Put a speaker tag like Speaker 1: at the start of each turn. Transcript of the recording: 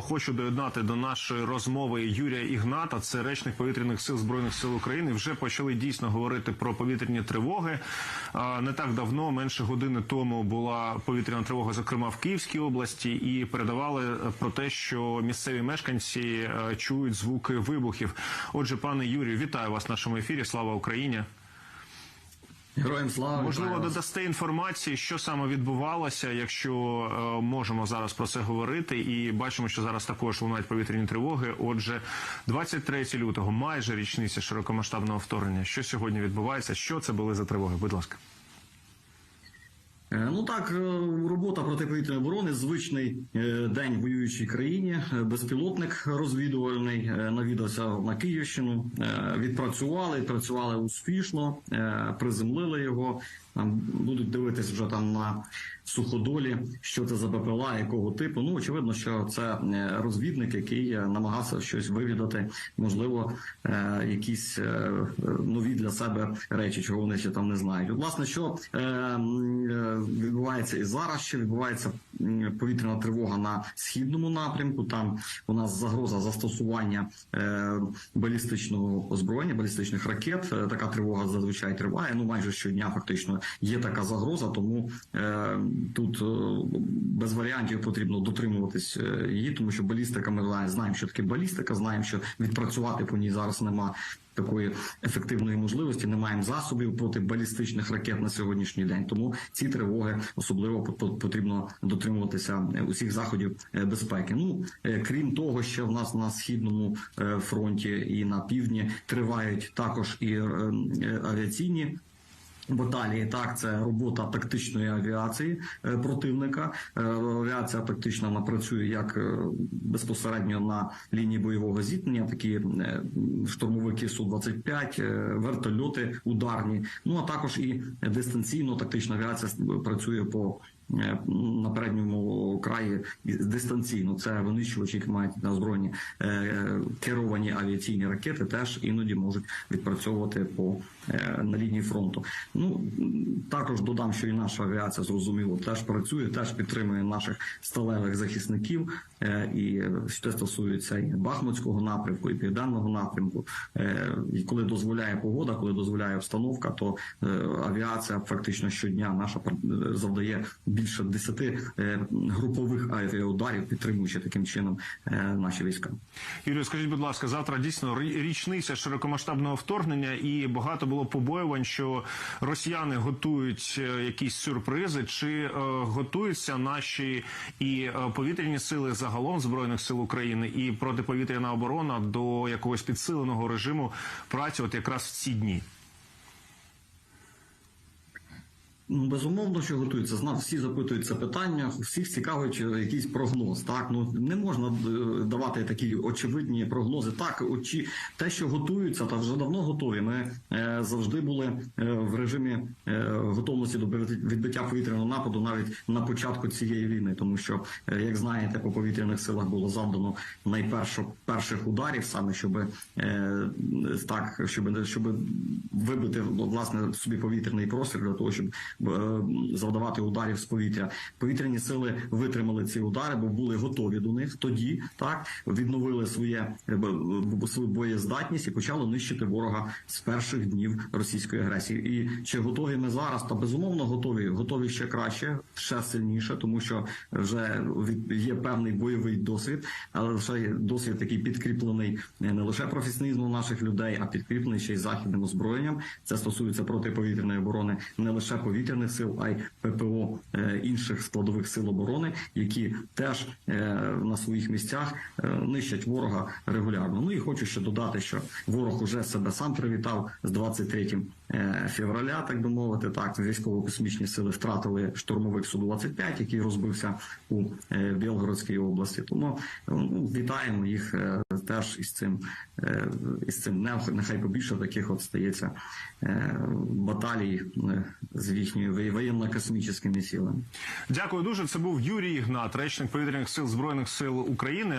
Speaker 1: Хочу доєднати до нашої розмови Юрія Ігната, це речник повітряних сил збройних сил України. Вже почали дійсно говорити про повітряні тривоги. Не так давно, менше години тому, була повітряна тривога, зокрема в Київській області, і передавали про те, що місцеві мешканці е, чують звуки вибухів. Отже, пане Юрію, вітаю вас в нашому ефірі. Слава Україні!
Speaker 2: Героям слава
Speaker 1: Можливо, додасте інформації, що саме відбувалося, якщо е, можемо зараз про це говорити, і бачимо, що зараз також лунають повітряні тривоги. Отже, 23 лютого, майже річниця широкомасштабного вторгнення. Що сьогодні відбувається? Що це були за тривоги? Будь ласка.
Speaker 2: Е, Ну так, е, робота протиповітряної оборони, звичний е, день в воюючій країні. Безпілотник розвідувальний навідався на Київщину. Відпрацювали, відпрацювали успішно, приземлили його. Там будуть дивитись вже там на суходолі, що це за БПЛА, якого типу. Ну очевидно, що це розвідник, який намагався щось вивідати, можливо, якісь нові для себе речі, чого вони ще там не знають. Власне, що відбувається і зараз, ще відбувається повітряна тривога на східному напрямку. Там у нас загроза застосування е, балістичного озброєння, балістичних ракет. Е, Така тривога зазвичай триває. Ну майже щодня фактично є така загроза, тому е, тут без варіантів потрібно дотримуватись її, тому що балістика, ми знаємо, що таке балістика, знаємо, що відпрацювати по ній зараз нема такої ефективної можливості. Не маємо засобів проти балістичних ракет на сьогоднішній день. Тому ці тривоги особливо по- по- потрібно дотримуватися е, усіх заходів е, безпеки. Ну е, крім того, що в нас на східному фронті і на півдні тривають також і авіаційні. Баталії так, це робота тактичної авіації е, противника. Е, Авіація тактична вона працює як е, безпосередньо на лінії бойового зіткнення, такі штурмовики су 25 вертольоти ударні. Ну а також і дистанційно тактична авіація працює по на передньому краї дистанційно. Це винищувачі, які мають на озброєнні е, керовані авіаційні ракети, теж іноді можуть відпрацьовувати по е, на лінії фронту. Ну також додам, що і наша авіація зрозуміло теж працює, теж підтримує наших сталевих захисників. Е, І що стосується і Бахмутського напрямку, і південного напрямку. Е, І коли дозволяє погода, коли дозволяє обстановка, то е, авіація фактично щодня наша завдає більше 10 е, групових авіаударів, підтримуючи таким чином е, наші війська.
Speaker 1: Юрію, скажіть, будь ласка, завтра дійсно річниця широкомасштабного вторгнення, і багато було побоювань, що росіяни готують е, якісь сюрпризи, чи готуються наші і повітряні сили загалом збройних сил України і протиповітряна оборона до якогось підсиленого режиму праці, от якраз в ці дні.
Speaker 2: Ну, безумовно, що готуються. Знав, всі запитують це питання, всіх цікавить е, якийсь прогноз. Так, ну не можна е, давати такі очевидні прогнози. Так, очі те, що готуються, та вже давно готові. Ми е, завжди були е, в режимі е, готовності до відбиття повітряного нападу навіть на початку цієї війни, тому що, е, як знаєте, по повітряних силах було завдано найперше перших ударів, саме щоб е, так, щоб щоб вибити власне собі повітряний простір для того, щоб завдавати ударів з повітря. Повітряні сили витримали ці удари, бо були готові до них. Тоді так відновили своє е, свою боєздатність і почали нищити ворога з перших днів російської агресії. І чи готові ми зараз? Та безумовно готові. Готові ще краще, ще сильніше, тому що вже є певний бойовий досвід, але вже досвід такий підкріплений е, не лише професіоналізмом наших людей, а підкріплений ще й західним озброєнням. Це стосується протиповітряної оборони не лише повітряних сил, а й ППО е, інших складових сил оборони, які теж е, на своїх місцях е, нищать ворога регулярно. Ну і хочу ще додати, що ворог уже себе сам привітав з 23 е, февраля, так би мовити. Так, військово-космічні сили втратили штурмовик су 25 який розбився у Білгородській області. Тому ну, вітаємо їх теж із цим е, із цим Не- нехай побільше таких от стається е, баталій е, з їхньою воєнно-космічними силами.
Speaker 1: Дякую дуже. Це був Юрій Ігнат, речник повітряних сил збройних сил України.